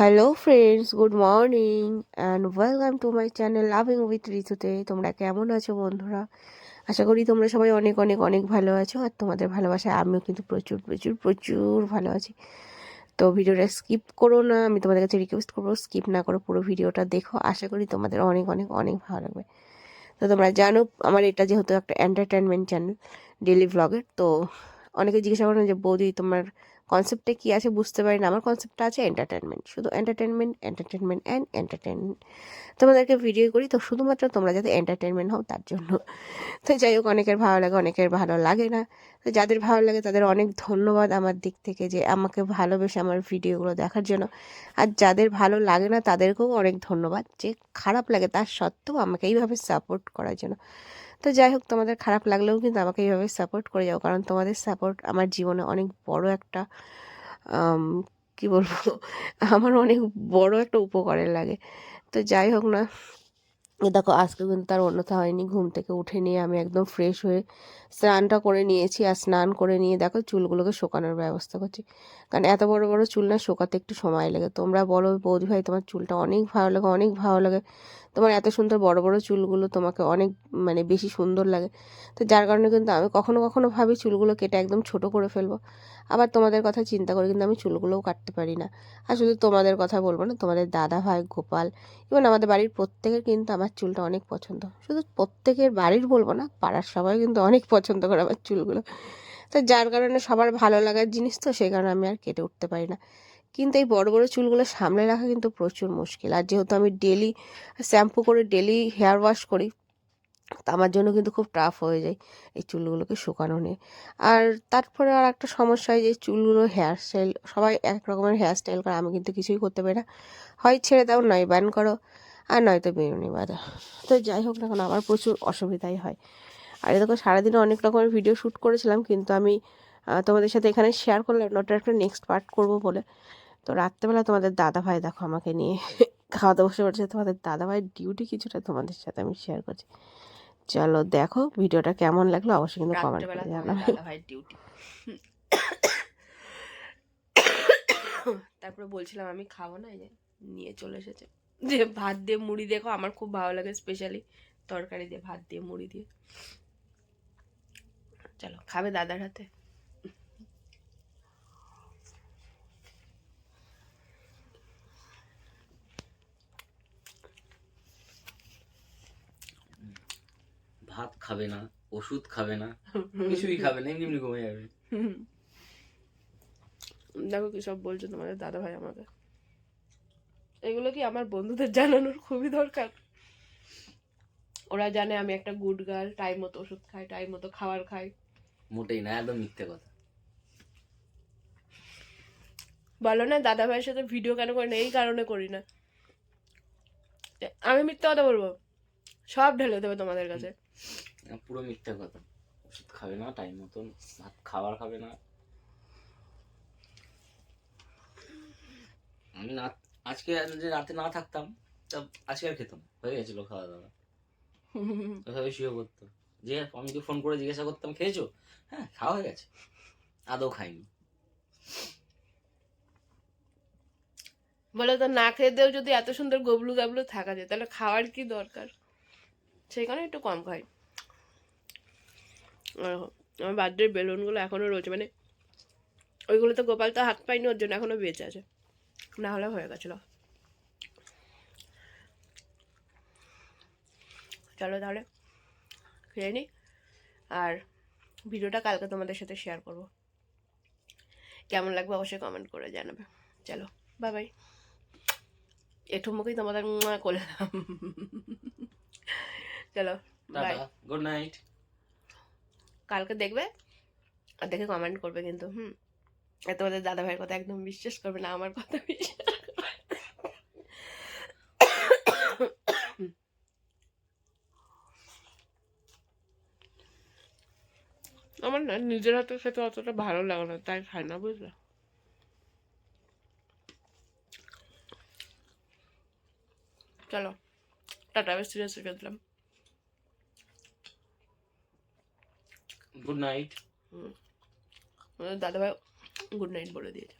Hello friends good morning and welcome to my channel loving with ঋতুতে তোমরা কেমন আছো বন্ধুরা? আশা করি তোমরা সবাই অনেক অনেক অনেক ভালো আছো আর তোমাদের ভালোবাসায় আমিও কিন্তু প্রচুর প্রচুর প্রচুর ভালো আছি। তো ভিডিওটা স্কিপ করো না, আমি তোমাদের কাছে রিকোয়েস্ট করব স্কিপ না করো পুরো ভিডিওটা দেখো। আশা করি তোমাদের অনেক অনেক অনেক ভালো লাগবে। তো তোমরা জানো, আমার এটা যেহেতু একটা এন্টারটেনমেন্ট চ্যানেল ডেলি ভ্লগের তো অনেকে জিজ্ঞাসা করেন যে, বৌদি, তোমার কনসেপ্টে কী আছে বুঝতে পারি না। আমার কনসেপ্টটা আছে এন্টারটেনমেন্ট শুধু এন্টারটেনমেন্ট এন্টারটেনমেন্ট অ্যান্ড এন্টারটেনমেন্ট তোমাদেরকে ভিডিও করি তো শুধুমাত্র তোমরা যাতে এন্টারটেনমেন্ট হও তার জন্য। তো যাই হোক, অনেকের ভালো লাগে, অনেকের ভালো লাগে না। তো যাদের ভালো লাগে তাদের অনেক ধন্যবাদ আমার দিক থেকে যে আমাকে ভালোবেসে আমার ভিডিওগুলো দেখার জন্য। আর যাদের ভালো লাগে না তাদেরকেও অনেক ধন্যবাদ। যে খারাপ লাগে তার সত্ত্বেও আমাকে এইভাবে সাপোর্ট করার জন্য। তো যাই হোক, তোমাদের খারাপ লাগলেও কিন্তু আমাকে এইভাবে সাপোর্ট করে যাও, কারণ তোমাদের সাপোর্ট আমার জীবনে অনেক বড় একটা কি বলব, আমার অনেক বড় একটা উপকারে লাগে। তো যাই হোক না দেখো, আজকে কিন্তু তার অন্যথা হয়নি, ঘুম থেকে উঠে নিয়ে আমি একদম ফ্রেশ হয়ে স্নানটা করে নিয়েছি আর স্নান করে নিয়ে দেখো চুলগুলোকে শোকানোর ব্যবস্থা করছি। কারণ এত বড় বড় চুল না শোকাতে একটু সময় লাগে। তোমরা বলো বৌদি ভাই, তোমার চুলটা অনেক ভালো লাগে, অনেক ভালো লাগে। তোমার এত সুন্দর বড় বড় চুলগুলো তোমাকে অনেক মানে বেশি সুন্দর লাগে। তো যার কারণে কিন্তু আমি কখনো কখনো ভাবি চুলগুলো কেটে একদম ছোট করে ফেলব। আবার তোমাদের কথা চিন্তা করে কিন্তু আমি চুলগুলোও কাটতে পারি না। আর শুধু তোমাদের কথা বলব না, তোমাদের দাদা ভাই, গোপাল এবং আমাদের বাড়ির প্রত্যেকের কিন্তু আমার চুলটা অনেক পছন্দ। শুধু প্রত্যেকের বাড়ির বলব না, পাড়ার সবাই কিন্তু অনেক পছন্দ করে আমার চুলগুলো। তো যার কারণে সবার ভালো লাগার জিনিস তো, সেই কারণে আমি আর কেটে উঠতে পারি না। কিন্তু এই বড় বড় চুলগুলো সামলে রাখা কিন্তু প্রচুর মুশকিল। আর যেহেতু আমি ডেলি শ্যাম্পু করে ডেলি হেয়ার ওয়াশ করি, তা আমার জন্য কিন্তু খুব টাফ হয়ে যায় এই চুলগুলোকে শুকানো নিয়ে। আর তারপরে আর একটা সমস্যা হয় যে, চুলগুলো হেয়ার স্টাইল সবাই এক রকমের হেয়ার স্টাইল করে, আমি কিন্তু কিছুই করতে পারি না। হয় ছেড়ে দাও, নয় ব্যান করো। আর নয়তো বেরোনি বাঁধা তো যাই হোক না কেন আমার প্রচুর অসুবিধাই হয়। আর দেখো সারাদিনে অনেক রকমের ভিডিও শ্যুট করেছিলাম কিন্তু আমি তোমাদের সাথে এখানে শেয়ার করলাম ওটা একটা নেক্সট পার্ট করব বলে। তো রাত্রেবেলা তোমাদের দাদা ভাই দেখো আমাকে নিয়ে খাওয়াতে বসে পড়ছে। তোমাদের দাদা ভাইয়ের ডিউটি কিছুটা তোমাদের সাথে আমি শেয়ার করছি। চলো দেখো ভিডিওটা কেমন লাগল অবশ্যই কিন্তু কমেন্ট করে জানাবে। ডিউটি তারপরে বলছিলাম আমি খাব না এই যে নিয়ে চলে এসেছে। যে ভাত দিয়ে মুড়ি দেখো আমার খুব ভালো লাগে স্পেশালি তরকারি দিয়ে ভাত দিয়ে মুড়ি দিয়ে। চলো খাবে দাদার হাতে। ভাত খাবে না ওষুধ খাবে না কিছুই খাবে না এমনি এমনি ঘুমিয়ে যাবে। দেখো কি সব বলছো তোমাদের দাদা ভাই আমাকে। এগুলো কি আমার বন্ধুদের জানানোর খুবই দরকার? ওরা জানে আমি একটা গুড গার্ল টাইম মতো ওষুধ খাই টাইম মতো খাবার খাই। মোটেই না একদম মিথ্যে কথা। বলো না দাদা ভাইয়ের সাথে ভিডিও কেন করি না? এই কারণে করি না। আমি মিথ্যা কথা বলব? সব ঢেলে দেবে তোমাদের কাছে। পুরো মিথ্যে কথা। ওষুধ খাবে না টাইম মতন ভাত খাবার খাবে না। আমি না আজকে যে রাতে না থাকতাম, তা আজকে আর খেতাম। হয়ে গেছিল খাওয়া দাওয়া ওইভাবে শুয়ে করতো যে আমি তো ফোন করে জিজ্ঞাসা করতাম, খেয়েছো? হ্যাঁ খাওয়া হয়ে গেছে। আদৌ খাইনি। বলে তো, না খেয়ে দেও যদি এত সুন্দর গবলু গাবলু থাকা যায়, তাহলে খাওয়ার কি দরকার? সেই কারণে একটু কম খাই। আমার বার্থডের বেলুনগুলো এখনও রয়েছে মানে ওইগুলো তো গোপাল তো হাত পাইনি ওর জন্য এখনও বেঁচে আছে। না হলে হয়ে গেছিল। চলো তাহলে খেয়ে নি। আর ভিডিওটা কালকে তোমাদের সাথে শেয়ার করব। কেমন লাগবে অবশ্যই কমেন্ট করে জানাবে। চলো বাই বাই একটু মুখেই তোমাদের করে দিলাম চলো বাই গুড নাইট কালকে দেখবে আর দেখে কমেন্ট করবে কিন্তু হুম। তোমাদের দাদা ভাইয়ের কথা একদম বিশ্বাস করবে না আমার কথা বিশ্বাস আমার না নিজের হাতে খেতে অতটা ভালো লাগে না তাই খাই না বুঝলে? চলো টাটা বেশ সিরিয়াস রেখে দিলাম গুড নাইট দাদা ভাই গুড নাইট বলে দিয়েছে।